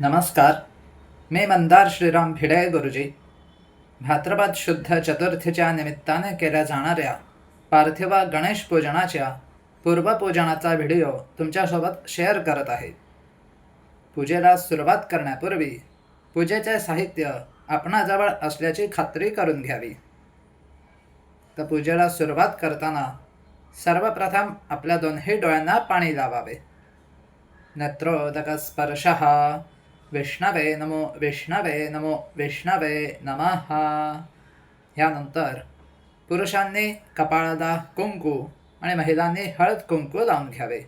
नमस्कार. मी मंदार श्रीराम भिडे गुरुजी. भाद्रपद शुद्ध चतुर्थीच्या निमित्ताने केल्या जाणाऱ्या पार्थिव गणेश पूजनाच्या पूर्वपूजनाचा व्हिडिओ तुमच्यासोबत शेअर करत आहे. पूजेला सुरुवात करण्यापूर्वी पूजेचे साहित्य आपणाजवळ असल्याची खात्री करून घ्यावी. तर पूजेला सुरुवात करताना सर्वप्रथम आपल्या दोन्ही डोळ्यांना पाणी लावावे. नेत्रोदकस्पर्शः विष्णवे नमो विष्णवे नमो विष्णवे नमः। यानंतर पुरुषांनी कपाळाला कुंकू आणि महिलांनी हळद कुंकू लावून घ्यावे.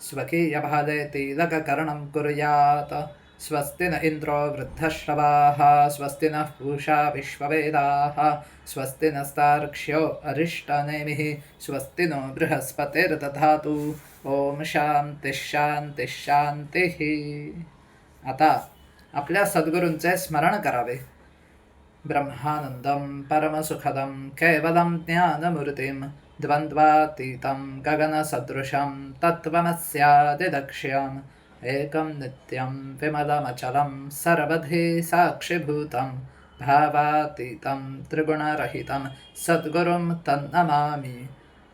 स्वकीयभाले तिलककर्णं कुर्यात्। स्वस्ति न इन्द्रो वृद्धश्रवाः। स्वस्ति नः पूषा विश्ववेदाः। स्वस्ति नस्तार्क्ष्यो अरिष्टनेमिः स्वस्ति नो बृहस्पतिर्दधातु। ॐ शान्तिः शान्तिः शान्तिः आता आपल्या सद्गुरूंचे स्मरण करावे. ब्रह्मानन्दं परमसुखदं केवलं ज्ञानमूर्तिं द्वन्द्वातीतं गगनसदृशं तत्त्वमस्यादिदक्ष्यम् एकं नित्यं विमलमचलं सर्वधि साक्षिभूतं भावातीतं त्रिगुणरहितं सद्गुरुं तन्नमामि.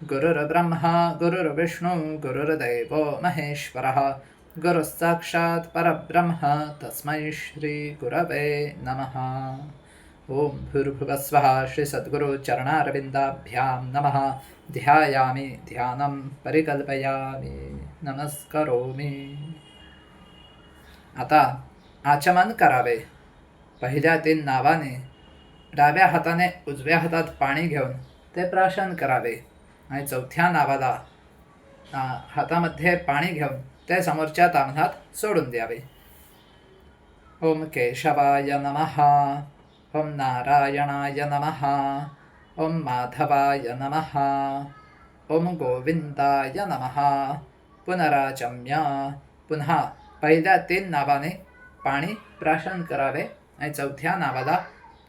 गुरुर्ब्रह्मा गुरुर्विष्णु गुरुर्देवो महेश्वरः गुरुसाक्षात् परब्रह्म तस्मै श्रीगुरवे नमः। ॐ भूर्भुवस्वः श्रीसद्गुरुचरणारविन्दाभ्यां नमः। ध्यायामि ध्यानं परिकल्पयामि नमस्करोमि। आता आचमन करावे। पहिल्या तीन नावाने डाव्या हाताने उजव्या हातात पाणी घेऊन ते प्राशन करावे. आणि चौथ्या नावाला हातामध्ये पाणी घेऊन ते समोरच्या तामणात सोडून द्यावे. ओम केशवाय नमः. ओम नारायणाय नमः. ओम माधवाय नमः. ओम गोविंदाय नमः. पुनराचम्य. पुन्हा पहिल्या तीन नावाने पाणी प्राशन करावे आणि चौथ्या नावाला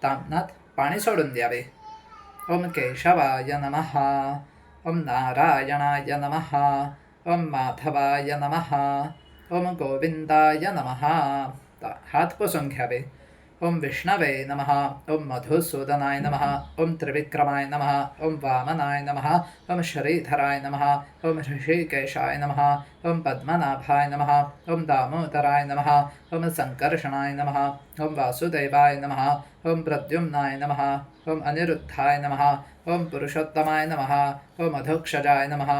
तामणात पाणी सोडून द्यावे. ओम केशवाय नमः. ओम नारायणाय नमः. ओम माधवाय नमः ओम गोविंदाय नमः ता- हात पुसून घ्यावे ओम विष्णवे नमः ओं मधुसूदनाय नमः ओं त्रिविक्रमाय नमः ओं वामनाय नमः ओं श्रीधराय नमः ओं ऋषिकेशाय नमः ओं पद्मनाभाय नमः ओं दामोदराय नमः ओं सङ्कर्षणाय नमः ओं वासुदेवाय नमः ओं प्रद्युम्नाय नमः ओं अनिरुद्धाय नमः ओं पुरुषोत्तमाय नमः ओं मधुक्षजाय नमः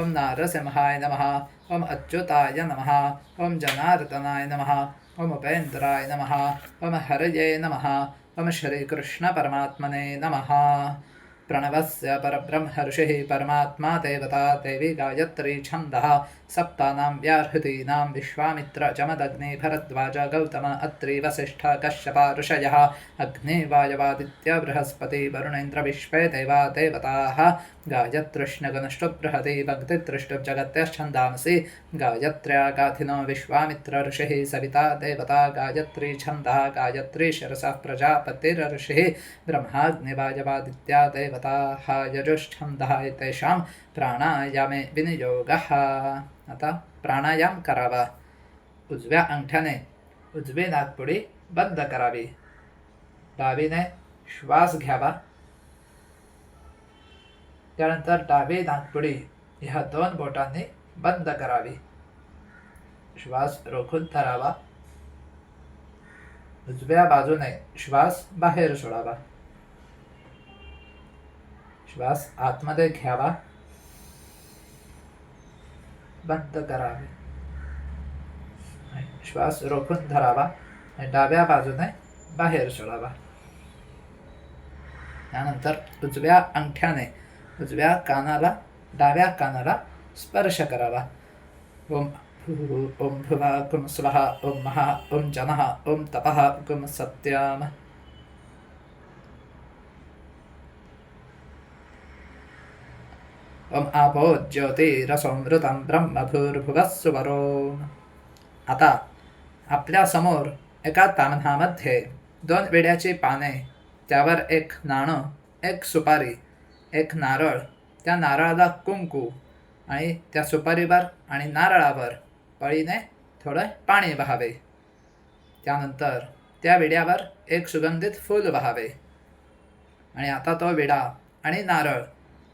ओं नारसिंहाय नमः ओं अच्युताय नमः ओं जनार्दनाय नमः ओम उपेन्द्राय नमः। ओम हरये नमः। ओम श्रीकृष्णपरमात्मने नमः। प्रणवस्य परब्रह्म ऋषिः परमात्मा देवता देवी गायत्री छन्दः सप्तानां व्याहृतीनां विश्वामित्र जमदग्नि भरद्वाज गौतम अत्रि वसिष्ठ कश्यप ऋषयः। अग्नि वायवादित्य बृहस्पति वरुणेन्द्र विश्वे देवा देवताः। गायत्रुष्णगणष्टुबृहति भक्तितृष्टुजगत्यश्छन्दांसि गायत्र्या गाथिनो विश्वामित्र ऋषिः सविता देवता। गायत्री छन्दः गायत्री शिरसः प्रजापतिरऋषिः। ब्रह्माग्निवायवादित्या देवताः यजुष्छन्दः एतेषां प्राणायामे विनियोगः। आता प्राणायाम करावा। उजव्या अंगठ्याने उजवी नागपुडी बंद करावी। डावीने श्वास घ्यावा। त्यानंतर डावी नागपुडी ह्या दोन बोटांनी बंद करावी। श्वास रोखून धरावा। उजव्या बाजूने श्वास बाहेर सोडावा। श्वास आतमध्ये घ्यावा। बंद करावे. श्वास रोखून धरावा. आणि डाव्या बाजूने बाहेर सोडावा. त्यानंतर उजव्या अंगठ्याने उजव्या कानाला डाव्या कानाला स्पर्श करावा. ओम ओम भुवा कुम स्वहा ओम महा ओम जनः ओम तपः कुम सत्याम ओम आपो ज्योतिरसमृतं ब्रह्मभूर्भुवस्सुवरो। आता आपल्यासमोर एका तामणामध्ये दोन विड्याची पाने त्यावर एक नाणं एक सुपारी एक नारळ त्या नारळाला कुंकू आणि त्या सुपारीवर आणि नारळावर पळीने थोडं पाणी वहावे त्यानंतर त्या विड्यावर एक सुगंधित फूल व्हावे आणि आता तो विडा आणि नारळ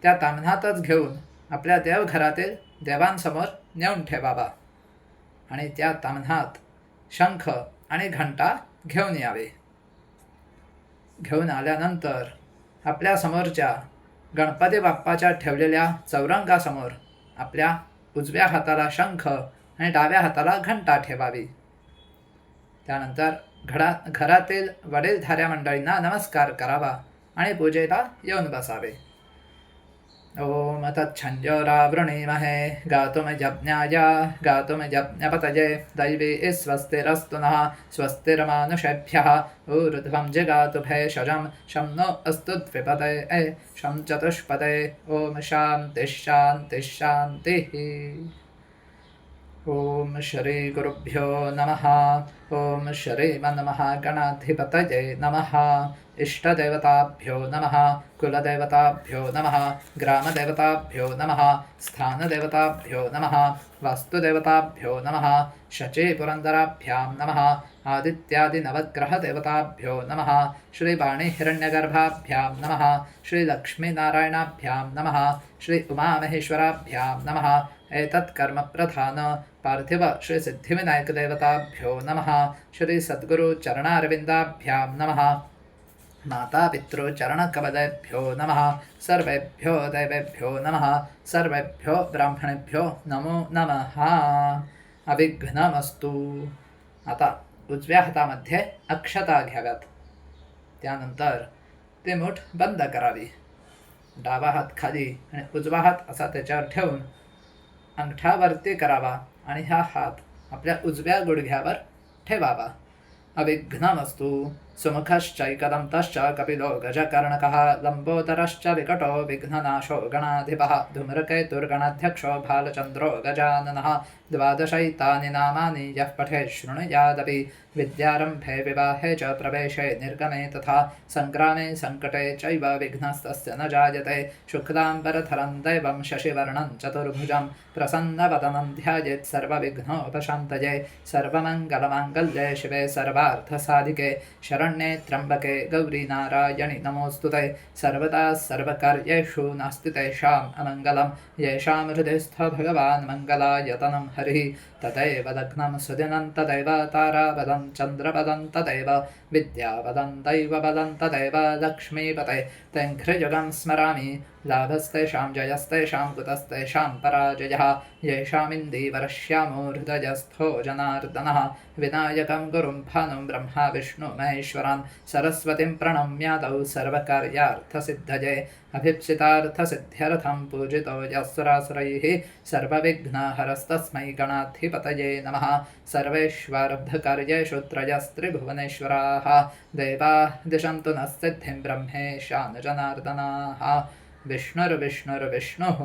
त्या ताम्हणातच घेऊन आपल्या देवघरातील देवांसमोर नेऊन ठेवावा. आणि त्या ताम्हणात शंख आणि घंटा घेऊन यावे. घेऊन आल्यानंतर आपल्या समोरच्या गणपती बाप्पाच्या ठेवलेल्या चौरंगासमोर आपल्या उजव्या हाताला शंख आणि डाव्या हाताला घंटा ठेवावी. त्यानंतर घडा घरातील वडीलधाऱ्या मंडळींना नमस्कार करावा आणि पूजेला येऊन बसावे. ओम तच्छञ्जोरावृणीमहे गातुमजज्ञाय गातुमजज्ञपतये दैवी स्वस्तिरस्तु नः स्वस्तिर्मानुषेभ्यः ऊर्ध्वं जिगातु भेषजं शं नो अस्तु द्विपदये शं चतुष्पदे ॐ शान्तिः शान्तिः शान्तिः। ॐ श्रीगुरुभ्यो नमः ॐ श्रीमन्महागणाधिपतये नमः इष्टदेवताभ्यो नमः कुलदेवताभ्यो नमः ग्रामदेवताभ्यो नमः स्थानदेवताभ्यो नमः वास्तुदेवताभ्यो नमः शचीपुरन्दराभ्यां नमः आदित्यादिनवग्रहदेवताभ्यो नमः श्रीवाणीहिरण्यगर्भाभ्यां नमः श्रीलक्ष्मीनारायणाभ्यां नमः श्री उमामहेश्वराभ्यां नमः एतत्कर्मप्रधान पार्थिव श्रीसिद्धिविनायकदेवताभ्यो नमः श्रीसद्गुरुचरणारविन्दाभ्यां नमः मातापितृचरणकपदेभ्यो नमः। सर्वेभ्यो देवेभ्यो नमः। सर्वेभ्यो ब्राह्मणेभ्यो नमो नमः। अविघ्नमस्तु। आता उजव्या हातामध्ये अक्षता घ्याव्यात त्यानंतर ते मूठ बंद करावी। डावा हात खाली आणि उजवा हात असा त्याच्यावर ठेवून अंगठावरती करावा आणि हा हात आपल्या उजव्या गुडघ्यावर ठेवावा। सुमुखश्च कदन्तश्च कपिलो गजकर्णकः लम्बोदरश्च विकटो विघ्ननाशो गणाधिपः धूम्रकेतुर्गणाध्यक्षो भालचन्द्रो गजाननः द्वादशैतानि नामानि यः पठे शृणुयादपि विद्यारम्भे विवाहे च प्रवेशे निर्गमे तथा सङ्ग्रामे सङ्कटे चैव विघ्नस्तस्य न जायते शुक्लाम्बरधरं दैवं शशिवर्णं चतुर्भुजं प्रसन्नवदनं ध्यायेत् सर्वविघ्नोपशान्तये सर्वमङ्गलमाङ्गल्ये शिवे सर्वार्थसाधिके शरण्ये त्र्यम्बके गौरीनारायणि नमोऽस्तु ते। सर्वदा सर्वकार्येषु नास्ति तेषाम् अमङ्गलं येषां हृदयस्थ भगवान् मङ्गलायतनं हरिः। तदैव लग्नं सुदिनं तदैव तारापदं चन्द्रपदं तदैव विद्यावदन्तैव दैवपदं लक्ष्मीपते तेङ्घ्रियुगं स्मरामि लाभस्तेषां जयस्तेषां कुतस्तेषां पराजयः येषामिन्दीवरश्यामो हृदयस्थो जनार्दनः विनायकं गुरुं भानुं ब्रह्मा विष्णुमहेश्वरान् सरस्वतीं प्रणम्यादौ सर्वकार्यार्थसिद्धये अभिप्सितार्थसिद्ध्यर्थं पूजितो यस्सुरासुरैः सर्वविघ्नहरस्तस्मै गणाधिपतये नमः। सर्वेष्वारब्धकार्येषु त्रयस्त्रिभुवनेश्वराः। देवाः दिशन्तु नः सिद्धिं ब्रह्मेशान् जनार्दनाः विष्णुर्विष्णुर्विष्णुः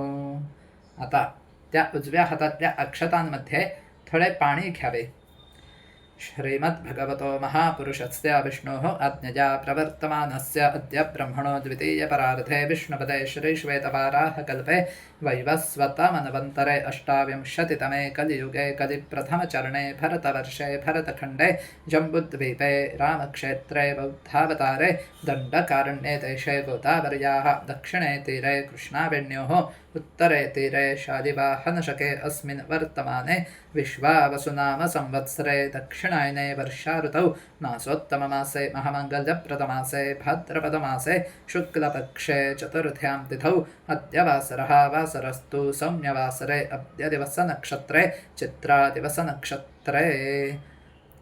आता त्या उजव्या हातातल्या अक्षतांमध्ये थोडे पाणी घ्यावे। श्रीमद्भगवतो महापुरुषस्य विष्णोः आज्ञया प्रवर्तमानस्य अद्य ब्रह्मणो द्वितीयपरार्धे विष्णुपदे श्रीश्वेतवाराहकल्पे वैवस्वतमनवन्तरे अष्टाविंशतितमे कलियुगे कलिप्रथमचरणे भरतवर्षे भरतखण्डे जम्बुद्वीपे रामक्षेत्रे बौद्धावतारे दण्डकारण्ये देशे गोदावर्याः दक्षिणे तीरे कृष्णावेण्योः उत्तरे तीरे शालिवाहनशके अस्मिन् वर्तमाने विश्वावसुनाम संवत्सरे दक्षिणायने वर्षाऋतौ मासोत्तममासे महामङ्गलप्रदमासे भाद्रपदमासे शुक्लपक्षे चतुर्थ्यां तिथौ अद्य वासरः वासरस्तु सौम्यवासरे अद्य दिवसनक्षत्रे चित्रादिवसनक्षत्रे।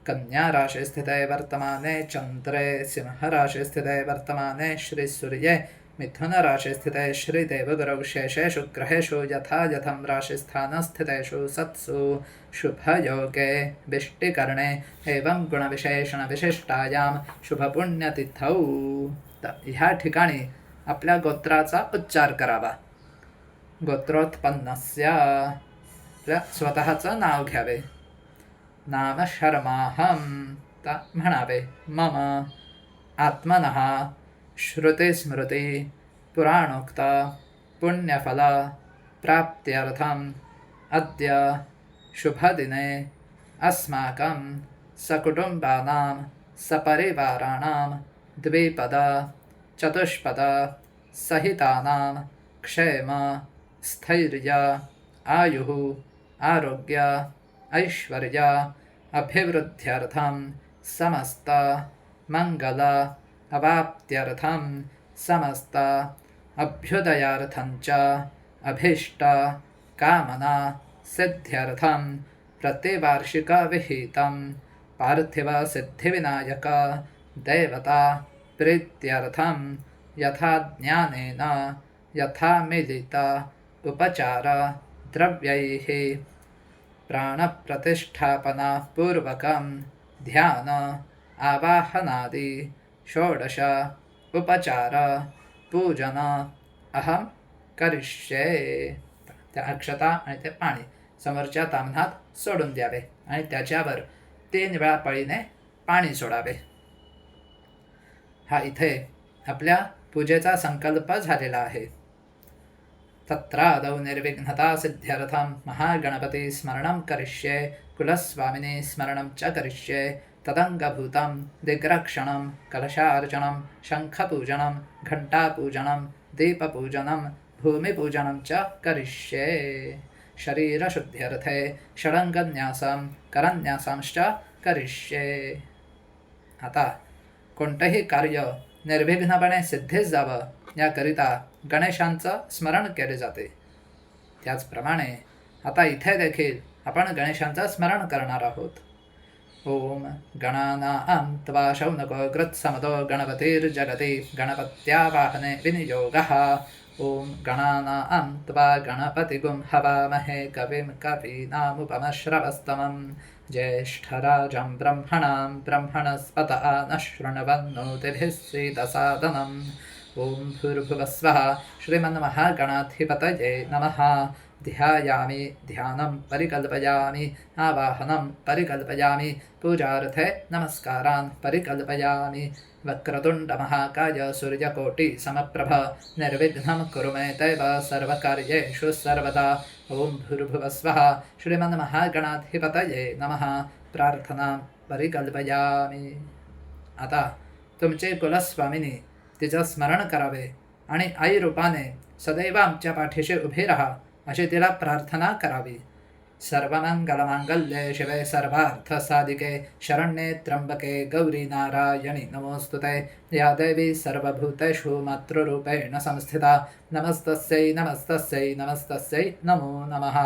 कन्याराशि स्थिते वर्तमाने चन्द्रे सिंहराशि वर्तमाने श्रीसूर्ये मिथुनराशिस्थिते श्रीदेवगुरौ ग्रहेषु यथा यथं राशिस्थानस्थितेषु सत्सु शुभयोगे विष्टिकर्णे एवं गुणविशेषणविशिष्टायां शुभपुण्यतिथौ। त ह्या ठिकाणी आपल्या गोत्राचा उच्चार करावा. गोत्रोत्पन्नस्य आपल्या स्वतःचं नाव घ्यावे. नाम शर्माहं. त म्हणावे मम आत्मनः श्रुतिस्मृति पुराणोक्ता पुण्यफला प्राप्त्यर्थम् अद्य शुभदिने अस्माकं सकुटुम्बानां सपरिवाराणां द्विपदा चतुष्पदा सहितानां क्षेम स्थैर्य आयुः आरोग्य ऐश्वर्य अभिवृद्ध्यर्थं समस्त मङ्गल अवाप्त्यर्थं समस्त अभ्युदयार्थं च अभीष्ट कामना सिद्ध्यर्थं प्रतिवार्षिकविहितं पार्थिवसिद्धिविनायक देवता प्रीत्यर्थं यथा ज्ञानेन यथा मिलित उपचार द्रव्यैः प्राणप्रतिष्ठापनापूर्वकं ध्यान आवाहनादि षोडश उपचार पूजन अहम करिष्ये। त्या अक्षता आणि ते पाणी समोरच्या तामणात सोडून द्यावे आणि त्याच्यावर तीन वेळा पळीने पाणी सोडावे. हा इथे आपल्या पूजेचा संकल्प झालेला आहे. तत्रादौ निर्विघ्नता सिद्ध्यर्थं महागणपती स्मरणं करिष्ये कुलस्वामिनी स्मरणं च करिष्ये तदङ्गभूतं दिग्रक्षणं कलशार्चनं शङ्खपूजनं घण्टापूजनं दीपपूजनं भूमिपूजनं च करिष्ये। शरीरशुद्ध्यर्थे षडङ्गन्यासं करन्यासांश्च करिष्ये। आता कोणतंही कार्य निर्विघ्नपणे सिद्धीस जावं याकरिता गणेशांचं स्मरण केले जाते। त्याचप्रमाणे आता इथे देखील आपण गणेशांचं स्मरण करणार आहोत। ओम गणानां त्वा शौनको कृत्समतो गणपतिर्जगति गणपत्यावाहने विनियोगः। ॐ गणानां त्वा गणपतिगुं हवामहे कविं कवीनामुपमश्रवस्तमं ज्येष्ठराजं ब्रह्मणां ब्रह्मणस्पत शृण्वन्नोतिभिः सीदसादनम् ॐ भूर्भुवस्वः श्रीमन्महागणाधिपतये नमः ध्यायामि ध्यानं परिकल्पयामि आवाहनं परिकल्पयामि पूजार्थे नमस्कारान् परिकल्पयामि। वक्रतुण्डमहाकाय सूर्यकोटिसमप्रभ निर्विघ्नं कुरु मे तैव सर्वकार्येषु सर्वदा। ॐ भूर्भुवस्वः श्रीमन्महागणाधिपतये नमः। प्रार्थनां परिकल्पयामि। आता तुमचे कुलस्वामिनी तिचं स्मरण करावे आणि आई रूपाने सदैव आमच्या पाठीशी उभी राहा। अशी तिला प्रार्थना करावी सर्वमङ्गलमाङ्गल्ये शिवे सर्वार्थसाधिके शरण्ये त्र्यम्बके गौरी नारायणि। नमोऽस्तुते या देवी सर्वभूतेषु मातृरूपेण संस्थिता। नमस्तस्यै नमस्तस्यै नमस्तस्यै नमो नमः।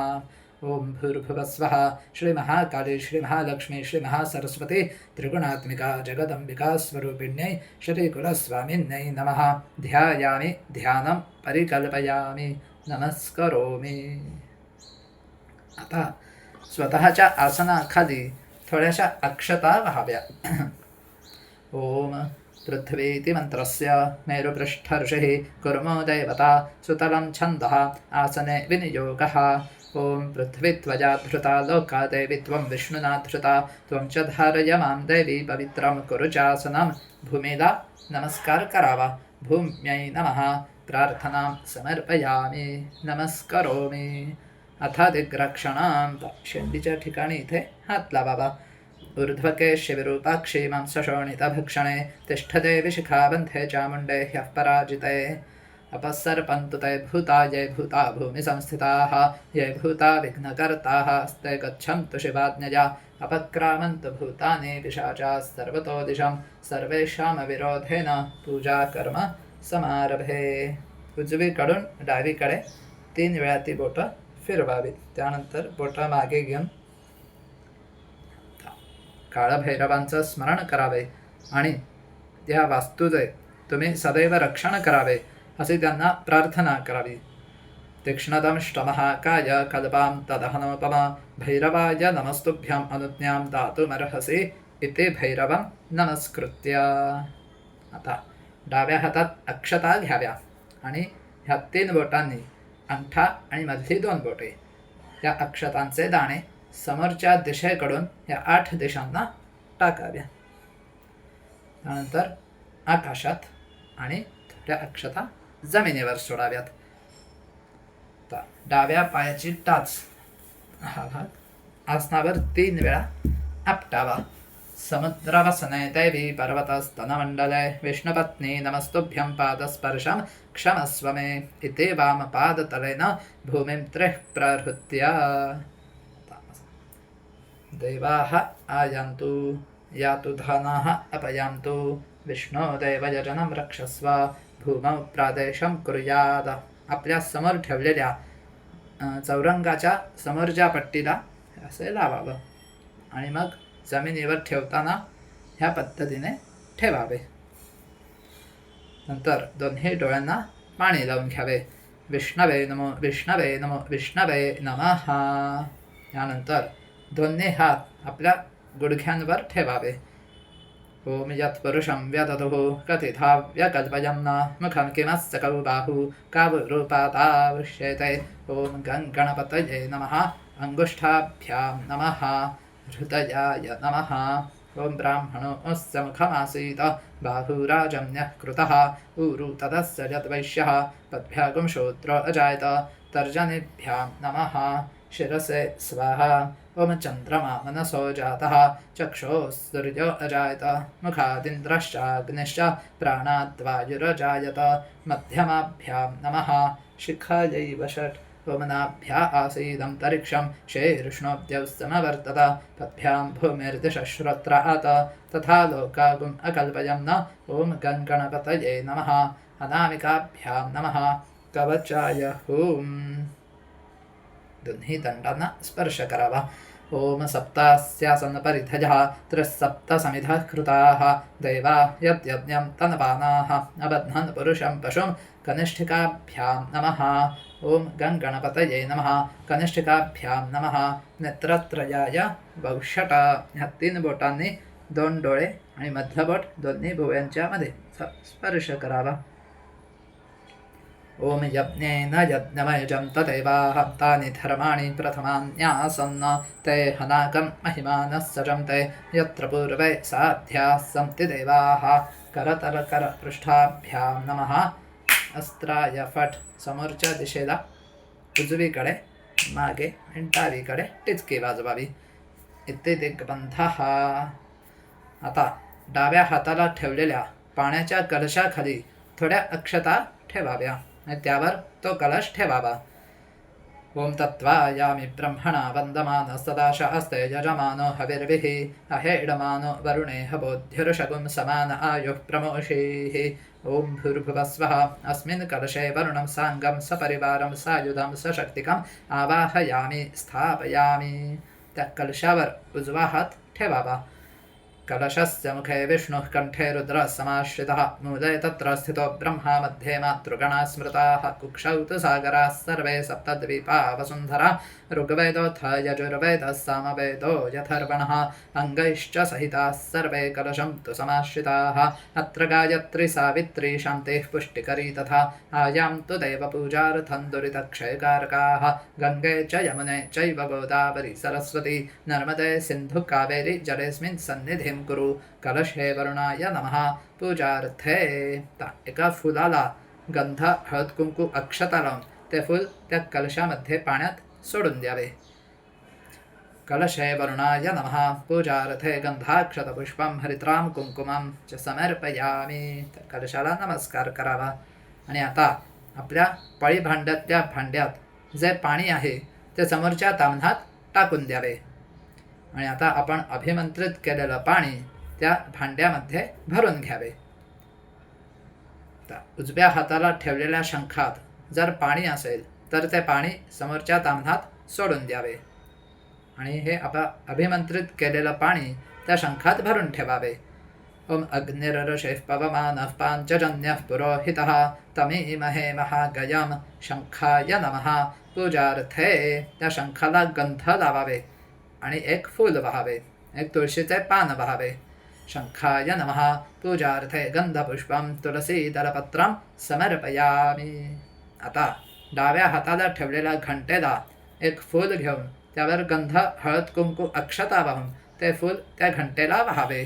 ॐ भूर्भुवस्वः। श्रीमहाकाली श्रीमहालक्ष्मी श्रीमहासरस्वती त्रिगुणात्मिका जगदम्बिका स्वरूपिण्यै श्रीकुलस्वामिन्यै नमः। ध्यायामि ध्यानं परिकल्पयामि नमस्करोमि। आता स्वतःच्या आसनाखाली थोड्याशा अक्षता व्हाव्या ओम पृथ्वीति मन्त्रस्य मेरुपृष्ठर्षिः कुर्मो देवता सुतलं छन्दः आसने विनियोगः। ॐ पृथ्वी त्वया धृता लोका देवी त्वं विष्णुना धृता त्वं च धारय मां देवी पवित्रं कुरु चासनं। भूमीला नमस्कार करावा। भूम्यै नमः। प्रार्थनां समर्पयामि नमस्करोमि। अथा दिग्रक्षणां शेंडीच्या ठिकाणी इथे हात लावावा ऊर्ध्वके शिविरूपाक्षी मां सशोणितभक्षणे तिष्ठते विशिखाबन्धे चामुण्डे ह्यः पराजिते। अपसर्पन्तु ते भूता ये भूता भूमिसंस्थिताः ये भूता विघ्नकर्ताः स्ते गच्छन्तु शिवाज्ञया अपक्रामन्तु भूतानि पिशाचाः सर्वतो दिशं सर्वेषामविरोधेन पूजाकर्म समारभे उजवीकडून डावीकडे तीन वेळा ती बोटं फिरवावी त्यानंतर बोटं मागे घेऊन काळभैरवांचं स्मरण करावे आणि त्या वास्तूचे तुम्ही सदैव रक्षण करावे असे त्यांना प्रार्थना करावी तीक्ष्णदंष्टमहाकाय कल्पां तदहनोपमा भैरवाय नमस्तुभ्यां अनुज्ञां दातुमर्हसि इति भैरवं नमस्कृत्य आता डाव्या हातात अक्षता घ्याव्या आणि ह्या तीन बोटांनी अंगठा आणि मधली दोन बोटे. या अक्षतांचे दाणे समोरच्या दिशेकडून या आठ दिशांना टाकाव्या त्यानंतर आकाशात आणि थोड्या अक्षता जमिनीवर सोडाव्यात. डाव्या पायाची टाच हा भाग आसनावर तीन वेळा आपटावा. समुद्रवसने देवी पर्वतस्तनमण्डले विष्णुपत्नी नमस्तुभ्यं पादस्पर्शं क्षमस्व मे इति वामपादतलेन भूमिं त्रिः प्रहृत्य देवाः आयान्तु यातु धनाः अपयान्तु विष्णोदेवयजनं रक्षस्व भूमौ प्रादेशं कुर्याद। आपल्यासमोर ठेवलेल्या चौरंगाच्या समोरच्या पट्टीला असे लावावं. आणि मग जमिनीवर ठेवताना ह्या पद्धतीने ठेवावे. नंतर दोन्ही डोळ्यांना पाणी लावून घ्यावे. विष्णवे नमो विष्णवे नमो विष्णवे नमः. यानंतर दोन्ही हात आपल्या गुडघ्यांवर ठेवावे. ओम यत्पुरुषं व्यदतुः कथिता व्यकल्पयं न मुखं किमस्य कौ बाहु कावरूपातावश्यते ॐ गङ्गणपतये नमः. अङ्गुष्ठाभ्यां नमः. हृदयाय नमः ॐ ब्राह्मणो अस्य मुखमासीत्। बाहुराजम्यः कृतः। ऊरु तदस्य यद्वैश्यः पद्भ्यागुं शूद्रो अजायत। तर्जनीभ्यां नमः। शिरसे स्वाहा। ॐ चन्द्रमा मनसो जातः। चक्षुः सूर्यो अजायत। मुखादिन्द्रश्चाग्निश्च प्राणाद्वायुरजायत। मध्यमाभ्यां नमः। शिखायैव षट् वमनाभ्या आसीदन्तरिक्षं शेरुष्णोद्यौ समवर्तत भूमिर्दिशश्रोत्र भूमिर्दिशश्रोत्रात् तथा लोकागुम् अकल्पयं न ॐ गङ्गणपतये नमः अनामिकाभ्यां नमः कवचाय हूं दोन्ही दंडांना स्पर्श करावा ॐ सप्तास्यासनपरिधयः त्रिसप्तसमिधः कृताः दैवा यद्यज्ञं तनपानाः अबध्नन् पुरुषं पशुं कनिष्ठिकाभ्यां नमः। ॐ गङ्गणपतये नमः। कनिष्ठिकाभ्यां नमः। नेत्रत्रयाय बहुषटा। ह्या तीन बोटांनी दोन डोळे आणि मधलं बोट दोन्ही मध्ये स- स्पर्श करावा। ॐ यज्ञेन यज्ञमयजं तदेवाह तानि धर्माणि प्रथमान्यासन्न ते हनाकं महिमानः ते यत्र पूर्वे साध्याः सन्ति देवाः करतलकरपृष्ठाभ्यां नमः। अस्त्राय फट समोरच्या दिशेला उजवीकडे मागे आणि डावीकडे टिचकी वाजवावी। इथे दिग्बंधः आता डाव्या हाताला ठेवलेल्या पाण्याच्या कलशाखाली थोड्या अक्षता ठेवाव्या। आणि त्यावर तो कलश ठेवावा ओम तत्त्वायामि ब्रह्मणा वन्दमान सदाश अस्ते यजमानो हविर्भिः अहेडमानो वरुणे हबोद्धिर्षगुं समान आयुः प्रमोषीः। ॐ भूर्भुवस्वः अस्मिन् कलशे वरुणं साङ्गं सपरिवारं सायुधं सशक्तिकम् आवाहयामि स्थापयामि। त्या कलशावर उजवा हात ठेवावा कलशस्य मुखे विष्णुः कण्ठे रुद्रः समाश्रितः मूले तत्र स्थितो ब्रह्मा मध्ये मातृगणाः स्मृताः कुक्षौ तु सागराः सर्वे सप्तद्वीपा वसुन्धरा ऋग्वेदोऽथ यजुर्वेदः सामवेदो यथर्वणः अङ्गैश्च सहिताः सर्वे कलशं तु समाश्रिताः अत्र गायत्री सावित्री शान्तिः पुष्टिकरी तथा आयां तु देवपूजार्थं दुरितक्षयकारकाः गङ्गे च यमुने चैव गोदावरी सरस्वती नर्मदे सिन्धुकावेरी जलेऽस्मिन् सन्निधिम् सन्निधिं कुरु कलशे वरुणाय नमः। पूजार्थे। ता एका फुलाला गंध हळद कुंकू अक्षता लावून ते फूल त्या कलशामध्ये पाण्यात सोडून द्यावे. कलशे वरुणाय नमः। पूजार्थे गंधाक्षतपुष्पं हरित्रां कुंकुमं च समर्पयामी। त्या कलशाला नमस्कार करावा. आणि आता आपल्या पळी भांड्यात त्या भांड्यात जे पाणी आहे ते समोरच्या तामणात टाकून द्यावे. आणि आता आपण अभिमंत्रित केलेलं पाणी त्या भांड्यामध्ये भरून घ्यावे. उजव्या हाताला ठेवलेल्या शंखात जर पाणी असेल तर ते पाणी समोरच्या तामणात सोडून द्यावे. आणि हे आपण अभिमंत्रित केलेलं पाणी त्या शंखात भरून ठेवावे. ओम अग्निरऋषेः पवमानः पाञ्चजन्यः पुरोहितः तमीमहे महागयं शंखाय नमः. पूजार्थे त्या शंखाला गंध लावावे. आणि एक फूल वहावे एक तुळशीचे पान वहावे. शंखाय नमः पूजार्थे गंधपुष्पं तुलसीदलपत्रं समर्पयामी. आता डाव्या हाताला ठेवलेल्या घंटेला एक फूल घेऊन त्यावर गंध हळद कुंकू अक्षता वाहून ते फूल त्या घंटेला वाहावे.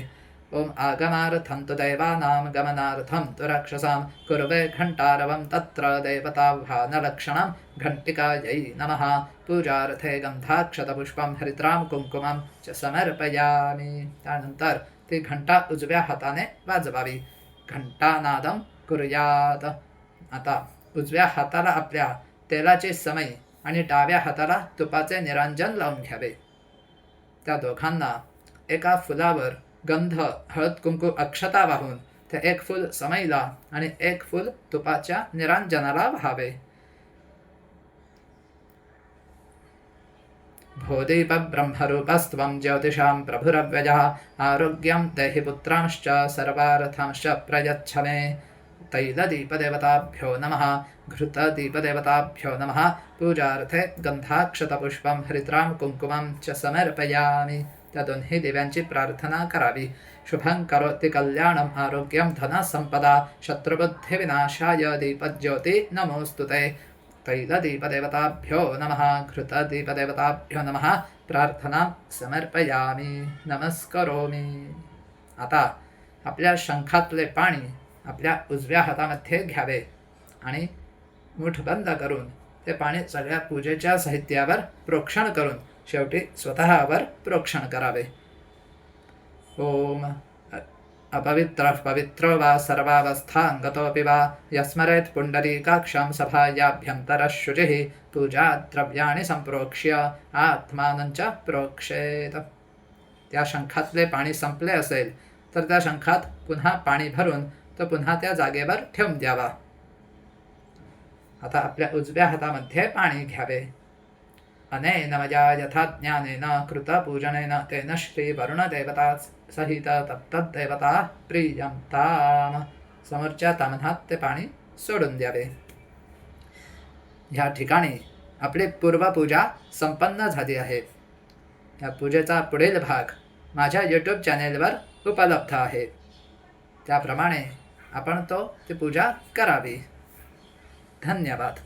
ओम आगमार्थं तु दैवानां गमनार्थं तु राक्षसां कुर्वे घण्टारवं तत्र देवताभानलक्षणं घण्टिकायै नमः। पूजार्थे गंधाक्षतपुष्पं हरिद्रां कुङ्कुमं च समर्पयामि। त्यानंतर ती घंटा उजव्या हाताने वाजवावी। घंटानादम कुर्यात। आता उजव्या हाताला आपल्या तेलाचे समय आणि डाव्या हाताला तुपाचे निरांजन लावून घ्यावे। त्या दोघांना एका फुलावर गंध हळद कुंकू अक्षता वाहून ते एक फूल समईला आणि एक फूल तुपाच्या निरांजनाला व्हावे. भूदीप ब्रह्मरूपस्त्वं ज्योतिषां प्रभुरव्ययः आरोग्यं देहि पुत्रांश्च सर्वार्थांश्च प्रयच्छ मे तैलदीपदेवताभ्यो नमः घृतदीपदेवताभ्यो नमः पूजार्थे गन्धाक्षतपुष्पं हरिद्रां कुङ्कुमं च समर्पयामि। त्या दोन्ही देव्यांची प्रार्थना करावी. शुभं करोति कल्याणम् आरोग्यं धनसंपदा शत्रुबुद्धिविनाशाय दीपज्योति नमोऽस्तु ते. तैलदीपदेवताभ्यो नमः घृतदीपदेवताभ्यो नमः प्रार्थना समर्पयामी नमस्करोमी। आता आपल्या शंखातले पाणी आपल्या उजव्या हातामध्ये घ्यावे आणि मुठ बंद करून ते पाणी सगळ्या पूजेच्या साहित्यावर प्रोक्षण करून शेवटी स्वतःवर प्रोक्षण करावे. ओम अपवित्रः पवित्रो वा सर्वावस्थाङ्गतोऽपि वा यस्मरेत् पुण्डरीकाक्षां सभायाभ्यन्तरः शुचिः पूजाद्रव्याणि सम्प्रोक्ष्य आत्मानं च प्रोक्षेत। त्या शंखातले पाणी संपले असेल तर त्या शंखात पुन्हा पाणी भरून तो पुन्हा त्या जागेवर ठेवून द्यावा. आता आपल्या उजव्या हातामध्ये पाणी घ्यावे. अनेन मया यथा ज्ञानेन कृतपूजनेन तेन श्रीवरुणदेवता सहित तत्तद्देवता प्रियंताम समोरच्या तामनात ते पाणी सोडून द्यावे। ह्या ठिकाणी आपली पूर्वपूजा संपन्न झाली आहे। या पूजेचा पुढील भाग माझ्या यूट्यूब चॅनेलवर उपलब्ध आहे। त्याप्रमाणे आपण तो ती पूजा करावी। धन्यवाद।